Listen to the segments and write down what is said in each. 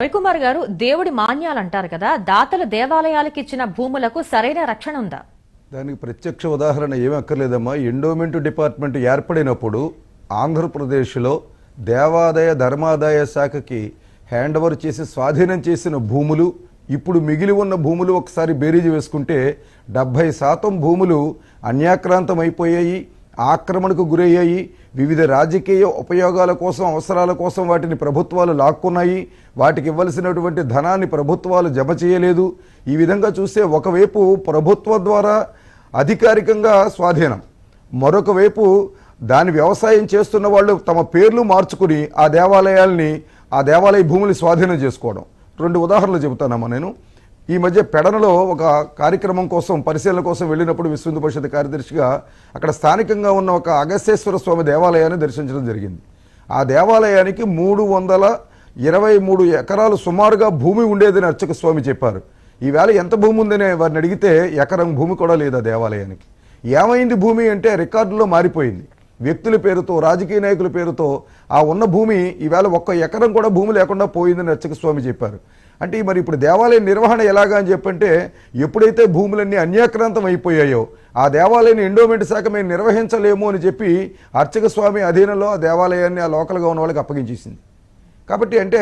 రవికుమార్ గారు దేవుడి మాన్యాలు అంటారు కదా దాతలు దేవాలయాలకు ఇచ్చిన భూములకు సరైన రక్షణ ఉందా? దానికి ప్రత్యక్ష ఉదాహరణ ఏమీ అక్కర్లేదమ్మా. ఎండోమెంట్ డిపార్ట్మెంట్ ఏర్పడినప్పుడు ఆంధ్రప్రదేశ్లో దేవాదాయ ధర్మాదాయ శాఖకి హ్యాండ్ ఓవర్ చేసి స్వాధీనం చేసిన భూములు ఇప్పుడు మిగిలి ఉన్న భూములు ఒకసారి బేరీజు వేసుకుంటే డెబ్భై శాతం భూములు అన్యాక్రాంతం అయిపోయాయి ఆక్రమణకు గురయ్యాయి. వివిధ రాజకీయ ఉపయోగాల కోసం అవసరాల కోసం వాటిని ప్రభుత్వాలు లాక్కున్నాయి. వాటికి ఇవ్వలసినటువంటి ధనాన్ని ప్రభుత్వాలు జమ చేయలేదు. ఈ విధంగా చూస్తే ఒకవైపు ప్రభుత్వం ద్వారా అధికారికంగా స్వాధీనం మరొక వైపు దాని వ్యవసాయం చేస్తున్న వాళ్ళు తమ పేర్లు మార్చుకుని ఆ దేవాలయాల్ని ఆ దేవాలయ భూముల్ని స్వాధీనం చేసుకోవడం. రెండు ఉదాహరణలు చెబుతానమ్మా నేను. ఈ మధ్య పెడనలో ఒక కార్యక్రమం కోసం పరిశీలన కోసం వెళ్ళినప్పుడు విశ్వ హిందూ పరిషత్ కార్యదర్శిగా అక్కడ స్థానికంగా ఉన్న ఒక అగస్యేశ్వర స్వామి దేవాలయాన్ని దర్శించడం జరిగింది. ఆ దేవాలయానికి మూడు వందల ఇరవై మూడు ఎకరాలు సుమారుగా భూమి ఉండేదని అర్చక స్వామి చెప్పారు. ఈవేళ ఎంత భూమి ఉందని వారిని అడిగితే ఎకరం భూమి కూడా లేదు ఆ దేవాలయానికి. ఏమైంది భూమి అంటే రికార్డులో మారిపోయింది. వ్యక్తుల పేరుతో రాజకీయ నాయకుల పేరుతో ఆ ఉన్న భూమి ఈవేళ ఒక్క ఎకరం కూడా భూమి లేకుండా పోయిందని అర్చక స్వామి చెప్పారు. అంటే మరి ఇప్పుడు దేవాలయ నిర్వహణ ఎలాగా అని చెప్పంటే ఎప్పుడైతే భూములన్నీ అన్యాక్రాంతం అయిపోయాయో ఆ దేవాలయాన్ని ఎండోమెంట్ శాఖ మేము నిర్వహించలేము అని చెప్పి అర్చక స్వామి అధీనంలో ఆ దేవాలయాన్ని ఆ లోకల్గా ఉన్న వాళ్ళకి అప్పగించేసింది. కాబట్టి అంటే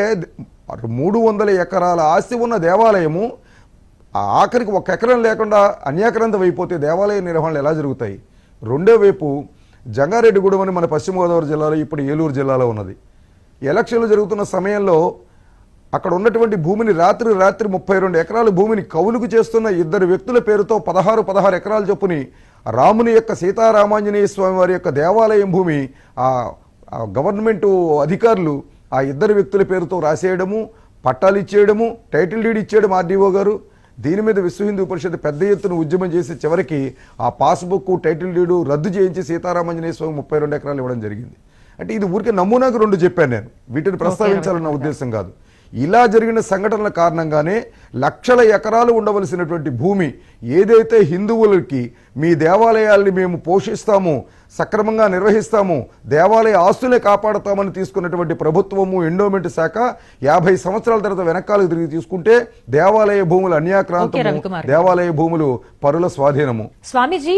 మూడు వందల ఎకరాల ఆస్తి ఉన్న దేవాలయము ఆ ఆఖరికి ఒక ఎకరం లేకుండా అన్యాక్రాంతం అయిపోతే దేవాలయ నిర్వహణలు ఎలా జరుగుతాయి? రెండో వైపు జంగారెడ్డిగూడెం అని మన పశ్చిమ గోదావరి జిల్లాలో ఇప్పుడు ఏలూరు జిల్లాలో ఉన్నది. ఎలక్షన్లు జరుగుతున్న సమయంలో అక్కడ ఉన్నటువంటి భూమిని రాత్రి రాత్రి ముప్పై రెండు ఎకరాల భూమిని కౌలుకు చేస్తున్న ఇద్దరు వ్యక్తుల పేరుతో పదహారు పదహారు ఎకరాల చొప్పుని రాముని యొక్క సీతారామాంజనేయ స్వామి వారి యొక్క దేవాలయం భూమి ఆ గవర్నమెంట్ అధికారులు ఆ ఇద్దరు వ్యక్తుల పేరుతో రాసేయడము పట్టాలు ఇచ్చేయడము టైటిల్ డీడ్ ఇచ్చేయడం ఆర్డీఓ గారు. దీని మీద విశ్వ హిందూ పరిషత్ పెద్ద ఎత్తున ఉద్యమం చేసి చివరికి ఆ పాస్బుక్ టైటిల్ డీడు రద్దు చేయించి సీతారామాంజనేయ స్వామి ముప్పై రెండు ఎకరాలు ఇవ్వడం జరిగింది. అంటే ఇది ఊరికే నమూనాకు రెండు చెప్పాను నేను. వీటిని ప్రస్తావించాలన్న ఉద్దేశం కాదు. ఇలా జరిగిన సంఘటనల కారణంగానే లక్షల ఎకరాలు ఉండవలసినటువంటి భూమి ఏదైతే హిందువులకి మీ దేవాలయాల్ని మేము పోషిస్తాము సక్రమంగా నిర్వహిస్తాము దేవాలయ ఆస్తులే కాపాడుతామని తీసుకున్నటువంటి ప్రభుత్వము ఎండోమెంట్ శాఖ యాభై సంవత్సరాల తర్వాత వెనకాలకు తిరిగి తీసుకుంటే దేవాలయ భూములు అన్యాక్రాంతము. దేవాలయ భూములు పరుల స్వాధీనము స్వామీజీ